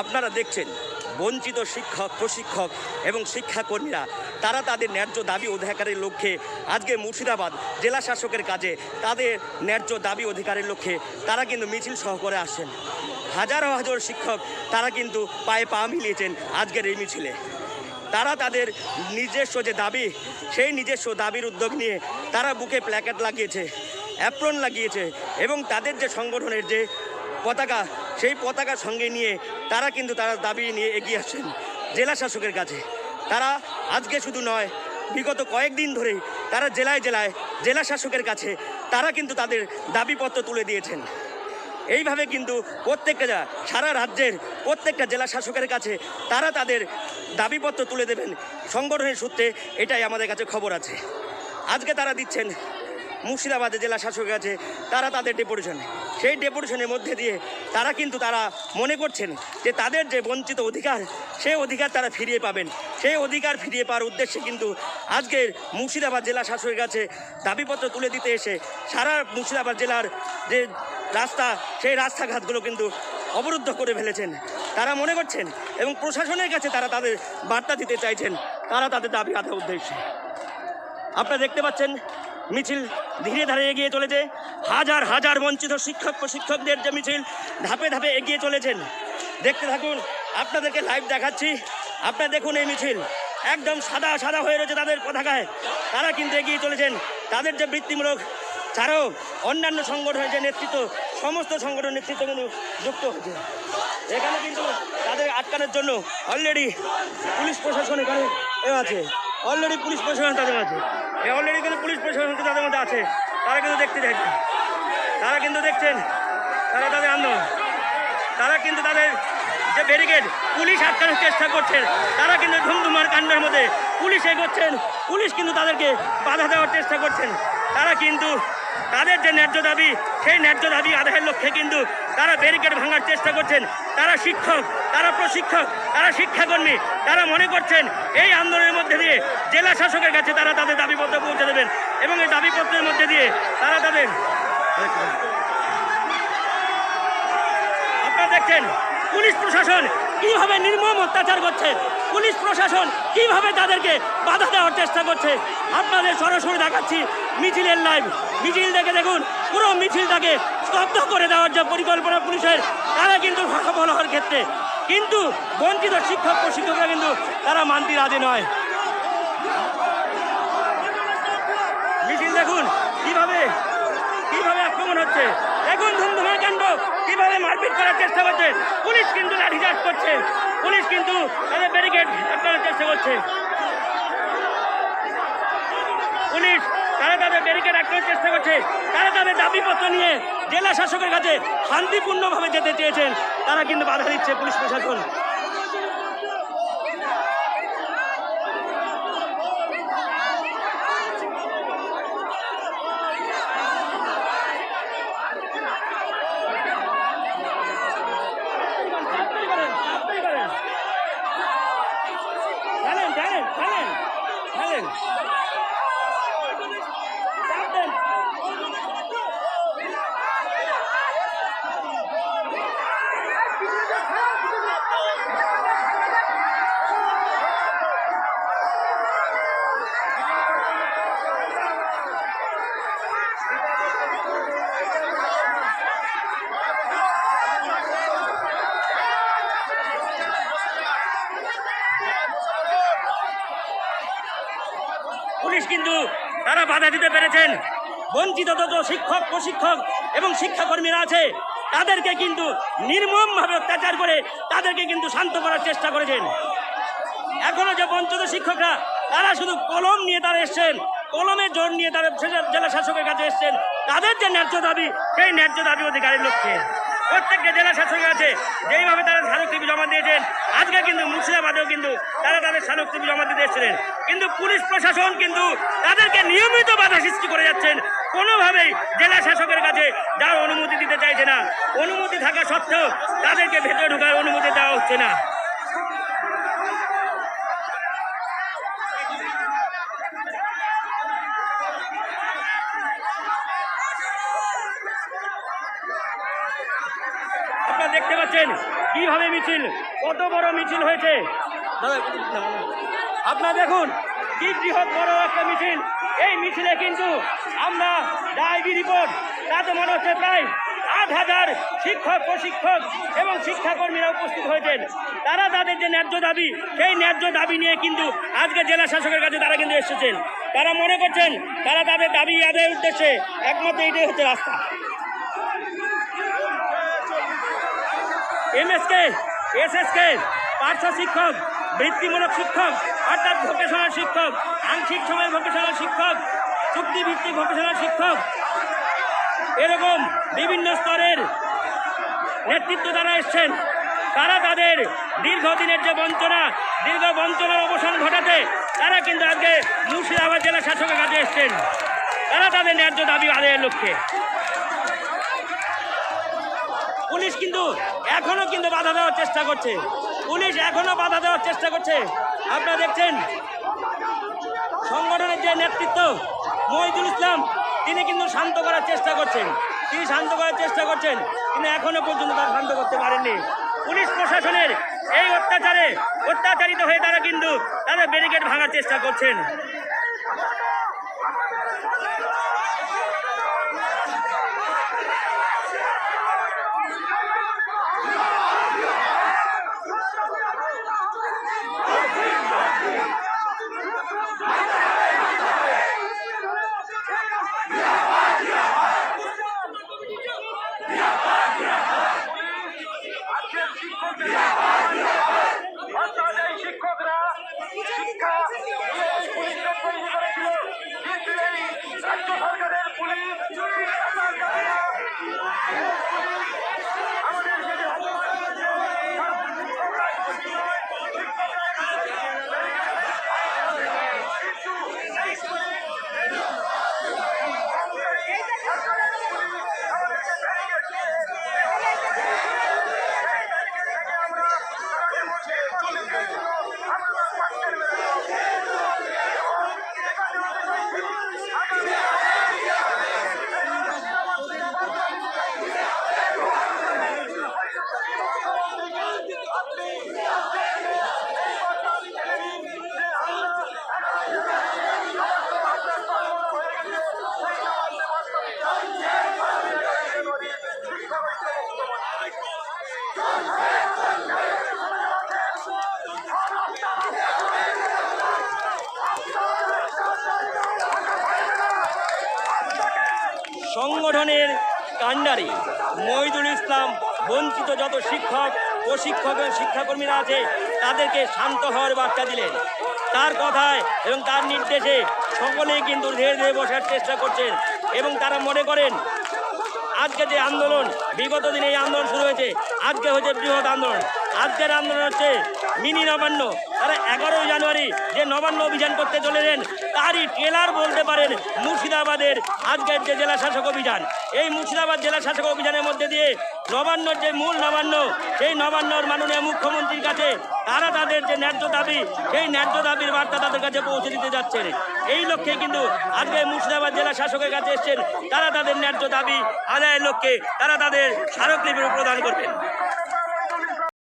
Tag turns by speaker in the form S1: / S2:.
S1: আপনারা দেখছেন বঞ্চিত শিক্ষক, প্রশিক্ষক এবং শিক্ষাকর্মীরা। তারা তাদের ন্যায্য দাবি অধিকারের লক্ষ্যে আজকে মুর্শিদাবাদ জেলা শাসকের কাজে তাদের ন্যায্য দাবি অধিকারের লক্ষ্যে তারা কিন্তু মিছিল সহ করে আসছেন। হাজারো হাজার শিক্ষক তারা কিন্তু পায়ে পা মিলিয়েছেন আজকের এই মিছিলে। তারা তাদের নিজস্ব যে দাবি, সেই নিজস্ব দাবির উদ্যোগ নিয়ে তারা বুকে প্ল্যাকেট লাগিয়েছে, অ্যাপ্রন লাগিয়েছে এবং তাদের যে সংগঠনের যে পতাকা সেই পতাকা সঙ্গে নিয়ে তারা কিন্তু তারা দাবি নিয়ে এগিয়ে আসছেন জেলা শাসকের কাছে। তারা আজকে শুধু নয়, বিগত কয়েকদিন ধরেই তারা জেলায় জেলায় জেলা শাসকের কাছে তারা কিন্তু তাদের দাবিপত্র তুলে দিয়েছেন। এইভাবে কিন্তু প্রত্যেকটা সারা রাজ্যের প্রত্যেকটা জেলা শাসকের কাছে তারা তাদের দাবিপত্র তুলে দেবেন সংগঠনের সূত্রে, এটাই আমাদের কাছে খবর আছে। আজকে তারা দিচ্ছেন মুর্শিদাবাদে জেলা শাসকের কাছে, তারা তাদের ডেপুটেশন। সেই ডেপুটেশনের মধ্যে দিয়ে তারা কিন্তু তারা মনে করছেন যে তাদের যে বঞ্চিত অধিকার, সেই অধিকার তারা ফিরিয়ে পাবেন। সেই অধিকার ফিরিয়ে পাওয়ার উদ্দেশ্যে কিন্তু আজকের মুর্শিদাবাদ জেলা শাসকের কাছে দাবিপত্র তুলে দিতে এসে সারা মুর্শিদাবাদ জেলার যে রাস্তা, সেই রাস্তাঘাটগুলো কিন্তু অবরুদ্ধ করে ফেলেছেন। তারা মনে করছেন এবং প্রশাসনের কাছে তারা তাদের বার্তা দিতে চাইছেন, তারা তাদের দাবি আদায় উদ্দেশ্যে। আপনারা দেখতে পাচ্ছেন মিছিল ধীরে ধারে এগিয়ে চলেছে। হাজার হাজার বঞ্চিত শিক্ষক প্রশিক্ষকদের যে মিছিল ধাপে ধাপে এগিয়ে চলেছেন। দেখতে থাকুন, আপনাদেরকে লাইভ দেখাচ্ছি। আপনারা দেখুন এই মিছিল। একদম সাদা সাদা হয়ে রয়েছে তাদের পতাকায়। তারা কিন্তু এগিয়ে চলেছেন। তাদের যে বৃত্তিমূলক ছাড়াও অন্যান্য সংগঠনের যে নেতৃত্ব, সমস্ত সংগঠনের নেতৃত্ব কিন্তু যুক্ত হচ্ছে এখানে কিন্তু তাদের আটকানোর জন্য অলরেডি পুলিশ প্রশাসন এখানে আছে। অলরেডি পুলিশ প্রশাসন তাদের আছে। অলরেডি কিন্তু পুলিশ প্রশাসন তাদের মধ্যে আছে। তারা কিন্তু দেখতে চাইছে তারা কিন্তু দেখছেন। তারা তাদের আন্দোলন। তারা কিন্তু তাদের যে ব্যারিকেড পুলিশ আটকানোর চেষ্টা করছেন। তারা কিন্তু ধুমধুমার কাণ্ডের মধ্যে পুলিশ এগোচ্ছেন। পুলিশ কিন্তু তাদেরকে বাধা দেওয়ার চেষ্টা করছেন। তারা কিন্তু তাদের যে ন্যায্য দাবি, সেই ন্যায্য দাবি আদায়ের লক্ষ্যে কিন্তু তারা ব্যারিকেড ভাঙার চেষ্টা করছেন। তারা শিক্ষক, তারা প্রশিক্ষক, তারা শিক্ষাকর্মী, তারা মনে করছেন এই আন্দোলনের মধ্যে দিয়ে জেলা শাসকের কাছে তারা তাদের দাবিপত্র পৌঁছে দেবেন এবং এই দাবিপত্রের মধ্যে দিয়ে তারা তাদের আপনারা দেখছেন পুলিশ প্রশাসন কীভাবে নির্মম অত্যাচার করছে? পুলিশ প্রশাসন কীভাবে তাদেরকে বাধা দেওয়ার চেষ্টা করছে? আপনাদের সরাসরি দেখাচ্ছি মিছিলের লাইভ মিছিল দেখে দেখুন, পুরো মিছিলটাকে স্তব্ধ করে দেওয়ার যে পরিকল্পনা পুলিশের, তারা কিন্তু সফল হওয়ার ক্ষেত্রে। কিন্তু বঞ্চিত শিক্ষক, প্রশিক্ষকরা কিন্তু তারা মানতে রাজি নয়। মিছিল দেখুন, কীভাবে কীভাবে আক্রমণ হচ্ছে। দেখুন ধুমধুমার কাণ্ড, কীভাবে মারপিট করার চেষ্টা করছে। পুলিশ কিন্তু লাঠিচার্জ করছে। পুলিশ কিন্তু তাদের ব্যারিকেড আটকানোর চেষ্টা করছে। পুলিশ তারা তাদের ব্যারিকেড আটকানোর চেষ্টা করছে। তারা তাদের দাবিপত্র নিয়ে জেলা শাসকের কাছে শান্তিপূর্ণভাবে যেতে চেয়েছেন। তারা কিন্তু বাধা দিচ্ছে পুলিশ প্রশাসন। কিন্তু তারা বাধা দিতে পেরেছেন। বঞ্চিত যত শিক্ষক, প্রশিক্ষক এবং শিক্ষাকর্মীরা আছে, তাদেরকে কিন্তু নির্মমভাবে অত্যাচার করে তাদেরকে কিন্তু শান্ত করার চেষ্টা করেছেন। এখনও যে বঞ্চিত শিক্ষকরা, তারা শুধু কলম নিয়ে তারা এসছেন, কলমের জোর নিয়ে তারা জেলা শাসকের কাছে এসছেন। তাদের যে ন্যায্য দাবি, সেই ন্যায্য দাবি অধিকারের লক্ষ্যে। প্রত্যেকটা জেলা শাসকের কাছে যেইভাবে তারা স্মারকলিপি জমা দিয়েছেন। আজকে কিন্তু মুর্শিদাবাদেও কিন্তু তারা তাদের স্মারকলিপি জমা দিতে এসেছিলেন। কিন্তু পুলিশ প্রশাসন কিন্তু তাদেরকে নিয়মিত বাধা সৃষ্টি করে যাচ্ছেন। কোনোভাবেই জেলা শাসকের কাছে যাওয়ার অনুমতি দিতে চাইছে না। অনুমতি থাকা সত্ত্বেও তাদেরকে ভেতরে ঢোকার অনুমতি দেওয়া হচ্ছে না। দেখতে পাচ্ছেন কীভাবে মিছিল, কত বড় মিছিল হয়েছে। আপনারা দেখুন, কি বৃহৎ বড় একটা মিছিল। এই মিছিলে কিন্তু আমরা ডাইবি রিপোর্ট, তাতে মনে হচ্ছে প্রায় আট হাজার শিক্ষক, প্রশিক্ষক এবং শিক্ষাকর্মীরা উপস্থিত হয়েছেন। তারা তাদের যে ন্যায্য দাবি, সেই ন্যায্য দাবি নিয়ে কিন্তু আজকে জেলা শাসকের কাছে তারা কিন্তু এসেছেন। তারা মনে করছেন, তারা তাদের দাবি আদায়ের উদ্দেশ্যে একমাত্র এটাই হচ্ছে রাস্তা। এমএসকে, এসএসকে, পার্শ্ব শিক্ষক, বৃত্তিমূলক শিক্ষক, অর্থাৎ ভোকেশনাল শিক্ষক, আংশিক সময় ভোকেশনাল শিক্ষক, চুক্তিভিত্তিক ভোকেশনাল শিক্ষক, এরকম বিভিন্ন স্তরের নেতৃত্ব দ্বারা এসছেন, তারা তাদের দীর্ঘদিনের যে বঞ্চনা, দীর্ঘ বঞ্চনার অবসান ঘটাতে তারা কিন্তু আজকে মুর্শিদাবাদ জেলা শাসকের কাছে এসছেন। তারা তাদের ন্যায্য দাবি আদায়ের লক্ষ্যে। পুলিশ কিন্তু এখনও কিন্তু বাধা দেওয়ার চেষ্টা করছে। পুলিশ এখনও বাধা দেওয়ার চেষ্টা করছে। আপনারা দেখছেন? সংগঠনের যে নেতৃত্ব, মহিদুল ইসলাম, তিনি কিন্তু শান্ত করার চেষ্টা করছেন। তিনি শান্ত করার চেষ্টা করছেন। কিন্তু এখনও পর্যন্ত তারা শান্ত করতে পারেননি। পুলিশ প্রশাসনের এই অত্যাচারে অত্যাচারিত হয়ে তারা কিন্তু তাদের ব্যারিকেড ভাঙার চেষ্টা করছেন
S2: আজকের শিক্ষকরা অর্থাৎ এই শিক্ষকরা শিক্ষা পুলিশের তৈরি করেছিল কিন্তু এই রাজ্য সরকারের পুলিশ শিক্ষা সরকারেরা আমাদের যে অপমান করেছে, তার শিক্ষকরা দোষী নয়, শিক্ষকরা কিন্তু এই পুলিশ
S1: সংগঠনের কাণ্ডারি মহিদুল ইসলাম, বঞ্চিত যত শিক্ষক প্রশিক্ষক এবং শিক্ষাকর্মীরা আছে, তাদেরকে শান্ত হওয়ার বার্তা দিলেন। তার কথায় এবং তার নির্দেশে সকলেই কিন্তু ধীরে ধীরে বসার চেষ্টা করছেন এবং তারা মনে করেন, আজকে যে আন্দোলন, বিগত দিনে এই আন্দোলন শুরু হয়েছে, আজকে হচ্ছে বৃহৎ আন্দোলন। আজকের আন্দোলন হচ্ছে মিনি নবান্ন। তারা এগারোই জানুয়ারি যে নবান্ন অভিযান করতে চলেছেন, তারই ট্রেলার বলতে পারেন মুর্শিদাবাদের আজকের যে জেলা শাসক অভিযান। এই মুর্শিদাবাদ জেলা শাসক অভিযানের মধ্যে দিয়ে নবান্নর যে মূল নবান্ন, সেই নবান্নর মাননীয় মুখ্যমন্ত্রীর কাছে তারা তাদের যে ন্যায্য দাবি, সেই ন্যায্য দাবির বার্তা তাদের কাছে পৌঁছে দিতে যাচ্ছেন। এই লক্ষ্যে কিন্তু আজকে মুর্শিদাবাদ জেলা শাসকের কাছে এসছেন, তারা তাদের ন্যায্য দাবি, আদায়ের লক্ষ্যে তারা তাদের স্মারকলিপি প্রদান করবেন।